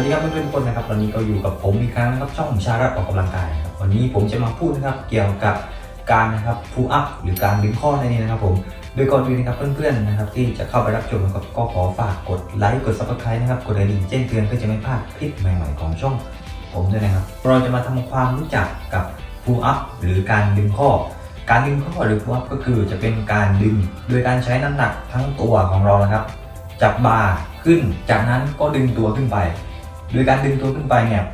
วัสดีครับเพื่อนๆทุกคนนะครับวันนี้ก็อยู่กับผมอีกครั้งนะครับช่องชารัตออกกำลังกายครับวันนี้ผมจะมาพูดนะครับเกี่ยวกับการนะครับพูอัพหรือการดึงข้อในนี้นะครับผมโดยก่อนอื่นนะครับเพื่อนๆนะครับที่จะเข้าไปรับชมนะครับก็ขอฝากกดไลค์กด subscribe นะครับกดกระดิ่งแจ้งเตือนเพื่อจะไม่พลาดคลิปใหม่ๆของช่องผมด้วยนะครับเราจะมาทำความรู้จักกับพูอัพหรือการดึงข้อ การดึงข้อหรือพูอัพก็คือจะเป็นการดึง โดยการใช้น้ำหนักทั้งตัวของเรานะครับจับบาขึ้นจากนั้นก็ดึงตัวขึ้นไป โดยการดึงตัวขึ้นไปเนี่ย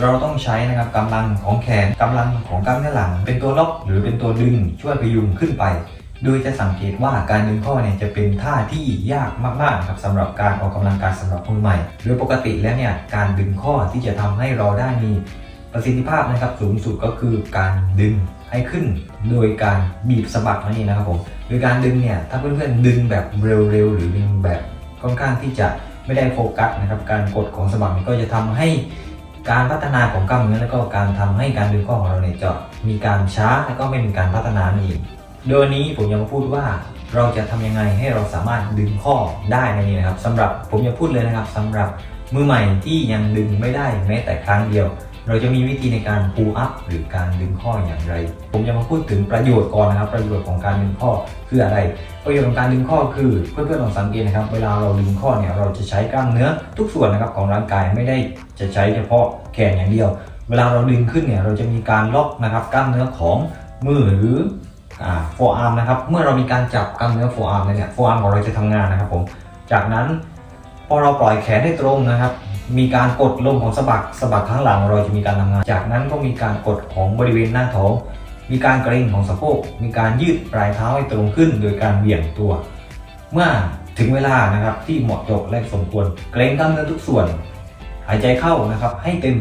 เราต้องใช้นะครับกำลังของแขนกำลังของกล้ามเนื้อหลัง เป็นตัวล็อกหรือเป็นตัวดึงช่วยพยุงขึ้นไป โดยจะสังเกตว่าการดึงข้อเนี่ยจะเป็นท่าที่ยากมากๆครับสำหรับการออกกำลังกายสำหรับมือใหม่ โดยปกติแล้วเนี่ยการดึงข้อที่จะทำให้เราได้มีประสิทธิภาพนะครับสูงสุดก็คือการดึงให้ขึ้น โดยการบีบสะบัดนั่นเองนะครับผมโดยการดึงเนี่ยถ้าเพื่อนๆดึงแบบเร็วๆหรือดึงแบบค่อนข้างที่จะ ไม่ได้โฟกัสนะครับ การกดของสะบักเนี่ยก็จะทำให้การพัฒนาของกล้ามเนื้อแล้วก็การทำให้การดึงข้อของเราเนี่ยจะมีการช้าแล้วก็ไม่มีการพัฒนานั่นเองโดยนี้ผมยังมาพูดว่าเราจะทำยังไงให้เราสามารถดึงข้อได้นั่นเองนะครับสำหรับผมจะพูดเลยนะครับสำหรับมือใหม่ที่ยังดึงไม่ได้แม้แต่ครั้งเดียว เราจะมีวิธีในการ pull up หรือการดึงข้ออย่างไร ผมจะมาพูดถึงประโยชน์ก่อนนะครับ ประโยชน์ของการดึงข้อคืออะไร ประโยชน์ของการดึงข้อคือเพื่อนๆลองสังเกตนะครับ เวลาเราดึงข้อเนี่ยเราจะใช้กล้ามเนื้อทุกส่วนนะครับของร่างกายไม่ได้จะใช้เฉพาะแขนอย่างเดียว เวลาเราดึงขึ้นเนี่ยเราจะมีการล็อกนะครับกล้ามเนื้อของมือหรืออ่าโฟอาร์มนะครับ เมื่อเรามีการจับกล้ามเนื้อโฟอาร์มเนี่ยโฟอาร์มของเราจะทำงานนะครับผม จากนั้นพอเราปล่อยแขนได้ตรงนะครับ มีการกดลงของสะบักสะบักข้างหลังเราจะมีการทำงาน จากนั้นก็มีการกดของบริเวณหน้าท้องมีการเกร็งของสะโพกมีการยืดปลายเท้าให้ตรงขึ้น โดยการเบี่ยงตัว เมื่อถึงเวลานะครับที่เหมาะจาะและสมควร เกร็งกล้ามเนื้อทุกส่วน หายใจเข้านะครับให้เต็ม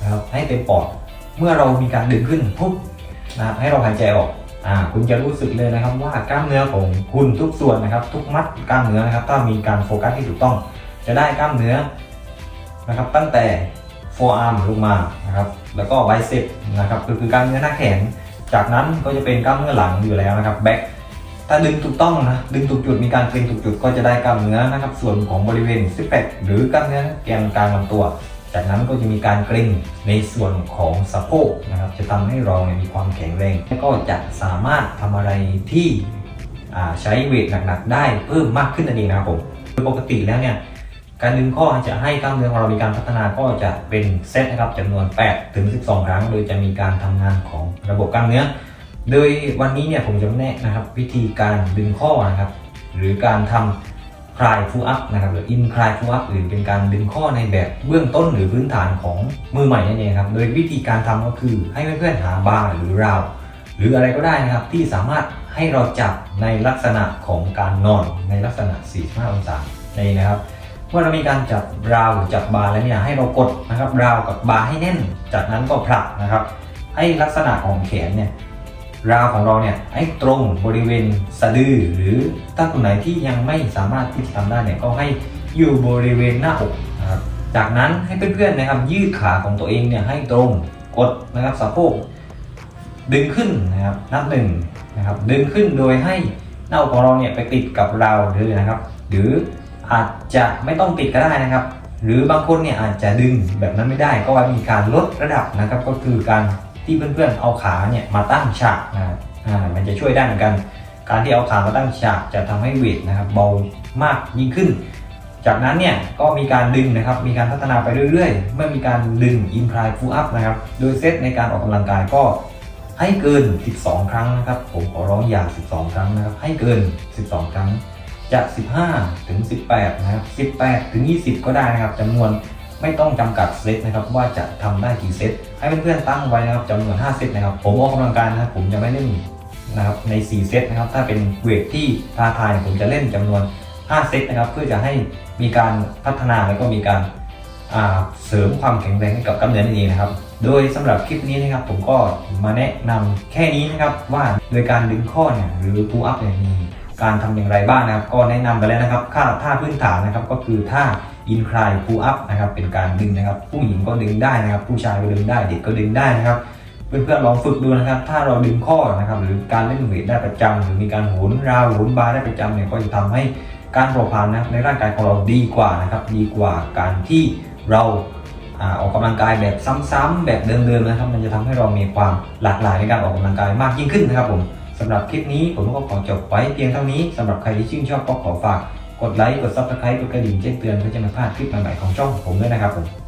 นะครับให้เต็มปอด เมื่อเรามีการดึงขึ้นปุ๊บนะครับให้เราหายใจออกอ่าคุณจะรู้สึกเลยนะครับว่ากล้ามเนื้อของคุณทุกส่วนนะครับ ทุกมัดกล้ามเนื้อนะครับ ถ้ามีการโฟกัสที่ถูกต้อง จะได้กล้ามเนื้อ นะครับตั้งแต่ forearm ลงมานะครับแล้วก็ bicep นะครับก็คือกล้ามเนื้อหน้าแขน จากนั้นก็จะเป็นกล้ามเนื้อหลังอยู่แล้วนะครับ back ถ้าดึงถูกต้องนะดึงถูกจุดมีการเกร็งถูกจุดก็จะได้กล้ามเนื้อนะครับส่วนของบริเวณซิปแพคหรือกล้ามเนื้อแกนกลางลำตัว จากนั้นก็จะมีการเกร็งในส่วนของสะโพกนะครับจะทำให้เราเนี่ยมีความแข็งแรง และก็จะสามารถทำอะไรที่ใช้เวทหนักๆได้เพิ่มมากขึ้นนั่นเองนะครับผมโดยปกติแล้วเนี่ย การดึงข้อจะให้กล้ามเนื้อของเรามีการพัฒนาก็จะเป็นเซตนะครับจำนวน 8 ถึง 12 ครั้ง โดยจะมีการทำงานของระบบกล้ามเนื้อ โดยวันนี้เนี่ยผมจะแนะนะครับวิธีการดึงข้อนะครับ หรือการทำคลายฟูอัพนะครับหรืออินคลายฟูอัพหรือเป็นการดึงข้อในแบบเบื้องต้นหรือพื้นฐานของมือใหม่นั่นเองครับ โดยวิธีการทำก็คือให้เพื่อนๆหาบาร์หรือราวหรืออะไรก็ได้นะครับที่สามารถให้เราจับในลักษณะของการนอนในลักษณะ 45 องศาในนะครับ เมื่อเรามีการจับราวหรือจับบาร์แล้วเนี่ยให้เรากดนะครับราวกับบาร์ให้แน่น จากนั้นก็ผลักนะครับ ให้ลักษณะของแขนเนี่ยราวของเราเนี่ยให้ตรงบริเวณสะดือ หรือถ้าคนไหนที่ยังไม่สามารถที่จะทำได้เนี่ยก็ให้อยู่บริเวณหน้าอกนะครับจากนั้นให้เพื่อนๆนะครับยืดขาของตัวเองเนี่ยให้ตรงกดนะครับสะโพกดึงขึ้นนะครับนับหนึ่งนะครับดึงขึ้นโดยให้หน้าอกของเราเนี่ยไปติดกับราวเลยนะครับ หรือ อาจจะไม่ต้องติดก็ได้นะครับ หรือบางคนเนี่ยอาจจะดึงแบบนั้นไม่ได้ก็ว่ามีการลดระดับนะครับ ก็คือการที่เพื่อนๆเอาขาเนี่ยมาตั้งฉากนะอ่ามันจะช่วยได้เหมือนกัน การที่เอาขามาตั้งฉากจะทำให้เวทนะครับเบามากยิ่งขึ้น จากนั้นเนี่ยก็มีการดึงนะครับ มีการพัฒนาไปเรื่อยๆ เมื่อมีการดึง in climb full up นะครับ โดยเซตในการออกกำลังกายก็ให้เกิน 12 ครั้งนะครับ ผมขอร้องอย่า 12 ครั้งนะครับ ให้เกิน 12 ครั้ง จาก 15 ถึง 18 นะครับ 18 ถึง 20 ก็ได้นะครับจำนวนไม่ต้องจำกัดเซตนะครับว่าจะทำได้กี่เซตให้เพื่อนๆตั้งไว้นะครับจำนวน 5 เซตนะครับ ผมออกกำลังกายนะครับผมจะไม่เล่นนะครับใน 4 เซตนะครับ ถ้าเป็นเวทที่ท้าทายผมจะเล่นจำนวน 5 เซตนะครับ เพื่อจะให้มีการพัฒนาแล้วก็มีการเสริมความแข็งแรงให้กับกล้ามเนื้อนั่นเองนะครับ โดยสำหรับคลิปนี้นะครับ ผมก็มาแนะนำแค่นี้นะครับว่าโดยการดึงข้อเนี่ยหรือ pull up เนี่ยมี การทำอย่างไรบ้างนะครับ ก็แนะนำไปแล้วนะครับค่าท่าพื้นฐานนะครับ ก็คือท่า incline pull up นะครับ เป็นการดึงนะครับ ผู้หญิงก็ดึงได้นะครับ ผู้ชายก็ดึงได้ เด็กก็ดึงได้นะครับ เพื่อนๆลองฝึกดูนะครับ ถ้าเราดึงข้อนะครับ หรือการเล่นเวทได้ประจำหรือมีการโหนราวโหนบาร์ได้ประจำเนี่ยก็จะทำให้การผาผลาญนะในร่างกายของเราดีกว่านะครับ ดีกว่าการที่เราอ่าออกกำลังกายแบบซ้ำๆแบบเดิมๆนะครับ มันจะทำให้เรามีความหลากหลายในการออกกำลังกายมากยิ่งขึ้นนะครับผม สำหรับคลิปนี้ผมก็ขอจบไว้เพียงเท่านี้สำหรับใครที่ชื่นชอบก็ขอฝาก กดไลค์ กด subscribe กดกระดิ่งแจ้งเตือนเพื่อจะไม่พลาดคลิปใหม่ๆของช่องผมด้วยนะครับผม